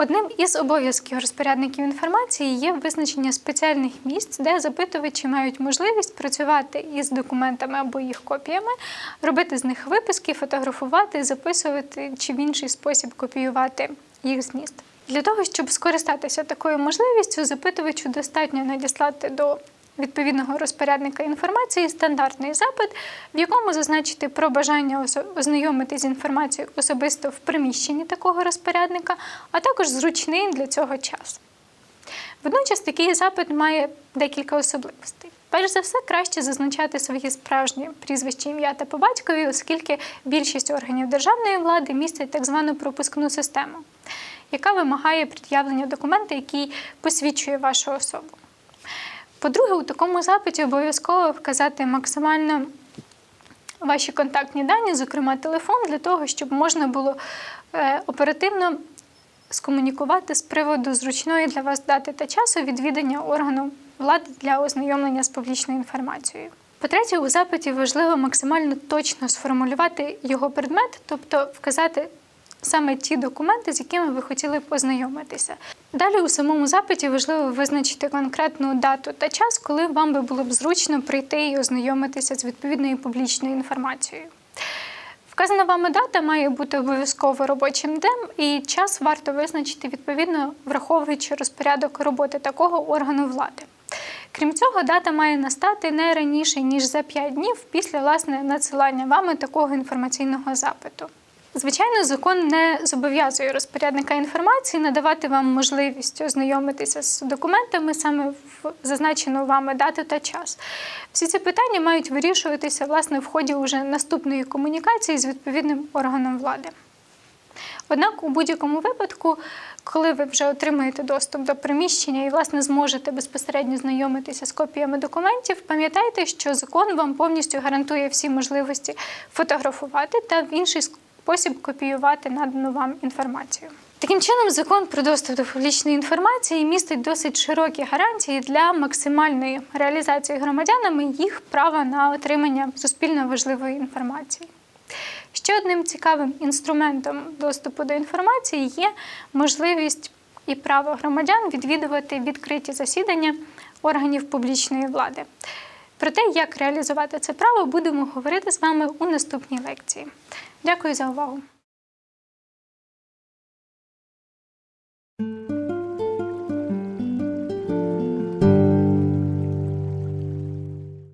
Одним із обов'язків розпорядників інформації є визначення спеціальних місць, де запитувачі мають можливість працювати із документами або їх копіями, робити з них виписки, фотографувати, записувати чи в інший спосіб копіювати їх зміст. Для того, щоб скористатися такою можливістю, запитувачу достатньо надіслати до відповідного розпорядника інформації стандартний запит, в якому зазначити про бажання ознайомитись з інформацією особисто в приміщенні такого розпорядника, а також зручний для цього час. Водночас такий запит має декілька особливостей. Перш за все, краще зазначати свої справжні прізвище, ім'я та по батькові, оскільки більшість органів державної влади містять так звану пропускну систему, яка вимагає пред'явлення документа, який посвідчує вашу особу. По-друге, у такому запиті обов'язково вказати максимально ваші контактні дані, зокрема телефон, для того, щоб можна було е, оперативно скомунікувати з приводу зручної для вас дати та часу відвідання органу влади для ознайомлення з публічною інформацією. По-третє, у запиті важливо максимально точно сформулювати його предмет, тобто вказати саме ті документи, з якими ви хотіли познайомитися. Далі у самому запиті важливо визначити конкретну дату та час, коли вам би було б зручно прийти і ознайомитися з відповідною публічною інформацією. Вказана вами дата має бути обов'язково робочим днем, і час варто визначити відповідно, враховуючи розпорядок роботи такого органу влади. Крім цього, дата має настати не раніше ніж за 5 днів після власне надсилання вами такого інформаційного запиту. Звичайно, закон не зобов'язує розпорядника інформації надавати вам можливість ознайомитися з документами саме в зазначену вами дату та час. Всі ці питання мають вирішуватися власне в ході уже наступної комунікації з відповідним органом влади. Однак у будь-якому випадку, коли ви вже отримаєте доступ до приміщення і власне зможете безпосередньо знайомитися з копіями документів, пам'ятайте, що закон вам повністю гарантує всі можливості фотографувати та в інший спосіб копіювати надану вам інформацію. Таким чином, закон про доступ до публічної інформації містить досить широкі гарантії для максимальної реалізації громадянами їх права на отримання суспільно важливої інформації. Ще одним цікавим інструментом доступу до інформації є можливість і право громадян відвідувати відкриті засідання органів публічної влади. Про те, як реалізувати це право, будемо говорити з вами у наступній лекції. Дякую за увагу!